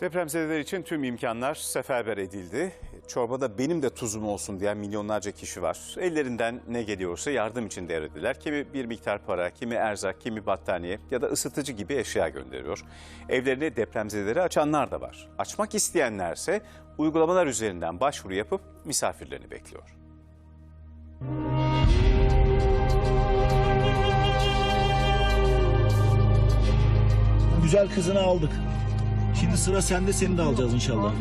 Depremzedeler için tüm imkanlar seferber edildi. Çorbada benim de tuzum olsun diyen milyonlarca kişi var. Ellerinden ne geliyorsa yardım için devrediler. Kimi bir miktar para, kimi erzak, kimi battaniye ya da ısıtıcı gibi eşya gönderiyor. Evlerini depremzedelere açanlar da var. Açmak isteyenlerse uygulamalar üzerinden başvuru yapıp misafirlerini bekliyor. Güzel kızını aldık. Şimdi sıra sende seni de alacağız inşallah.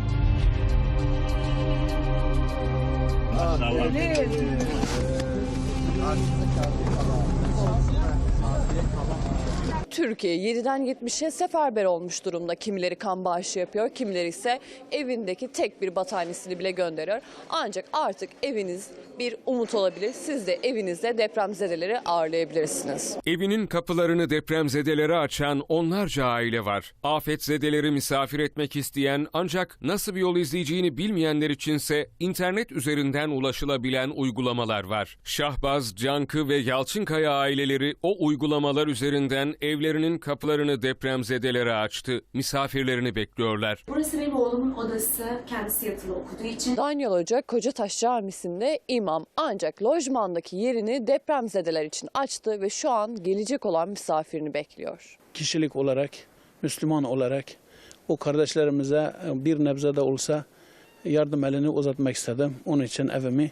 Türkiye 7'den 70'e seferber olmuş durumda. Kimileri kan bağışı yapıyor, kimileri ise evindeki tek bir battaniyesini bile gönderiyor. Ancak artık eviniz bir umut olabilir. Siz de evinizde depremzedeleri ağırlayabilirsiniz. Evinin kapılarını depremzedelere açan onlarca aile var. Afetzedeleri misafir etmek isteyen ancak nasıl bir yol izleyeceğini bilmeyenler içinse internet üzerinden ulaşılabilen uygulamalar var. Şahbaz, Cankı ve Yalçınkaya aileleri o uygulamalar üzerinden evlerinin kapılarını depremzedelere açtı. Misafirlerini bekliyorlar. Burası benim oğlumun odası. Kendisi yatılı okuduğu için. Daniel Hoca Kocataş Camisi'nde imam ancak lojmandaki yerini depremzedeler için açtı ve şu an gelecek olan misafirini bekliyor. kişilik olarak, Müslüman olarak o kardeşlerimize bir nebze de olsa yardım elini uzatmak istedim. Onun için evimi e,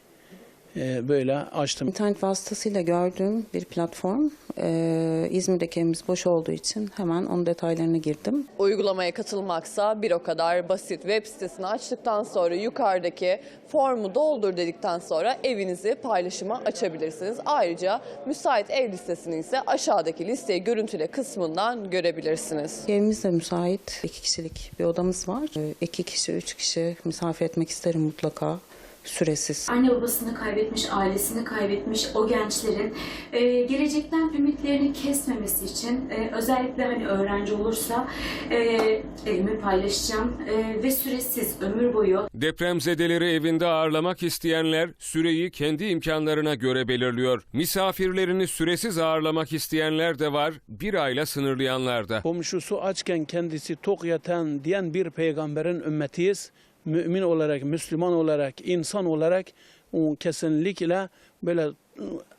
böyle açtım. İnternet vasıtasıyla gördüğüm bir platform. Ee, İzmir'deki evimiz boş olduğu için hemen onun detaylarına girdim. Uygulamaya katılmaksa bir o kadar basit. Web sitesini açtıktan sonra yukarıdaki formu doldur dedikten sonra evinizi paylaşıma açabilirsiniz. Ayrıca müsait ev listesini ise aşağıdaki listeyi görüntüle kısmından görebilirsiniz. Evimiz de müsait. İki kişilik bir odamız var. Ee, İki kişi, üç kişi misafir etmek isterim mutlaka. Süresiz. Anne babasını kaybetmiş, ailesini kaybetmiş o gençlerin e, gelecekten ümitlerini kesmemesi için e, özellikle hani öğrenci olursa e, evimi paylaşacağım e, ve süresiz ömür boyu Depremzedeleri evinde ağırlamak isteyenler süreyi kendi imkanlarına göre belirliyor. Misafirlerini süresiz ağırlamak isteyenler de var, bir ayla sınırlayanlar da. Komşusu açken kendisi tok yatan diyen bir peygamberin ümmetiyiz. Mümin olarak, Müslüman olarak, insan olarak kesinlikle böyle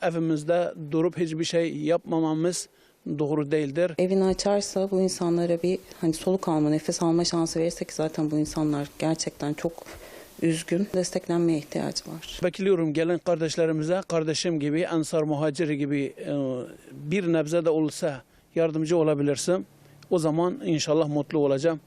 evimizde durup hiçbir şey yapmamamız doğru değildir. Evini açarsa bu insanlara bir hani soluk alma, nefes alma şansı verirsek zaten bu insanlar gerçekten çok üzgün. Desteklenmeye ihtiyacı var. Bekliyorum gelen kardeşlerimize kardeşim gibi, ensar muhacir gibi e, bir nebze de olsa yardımcı olabilirsem o zaman inşallah mutlu olacağım.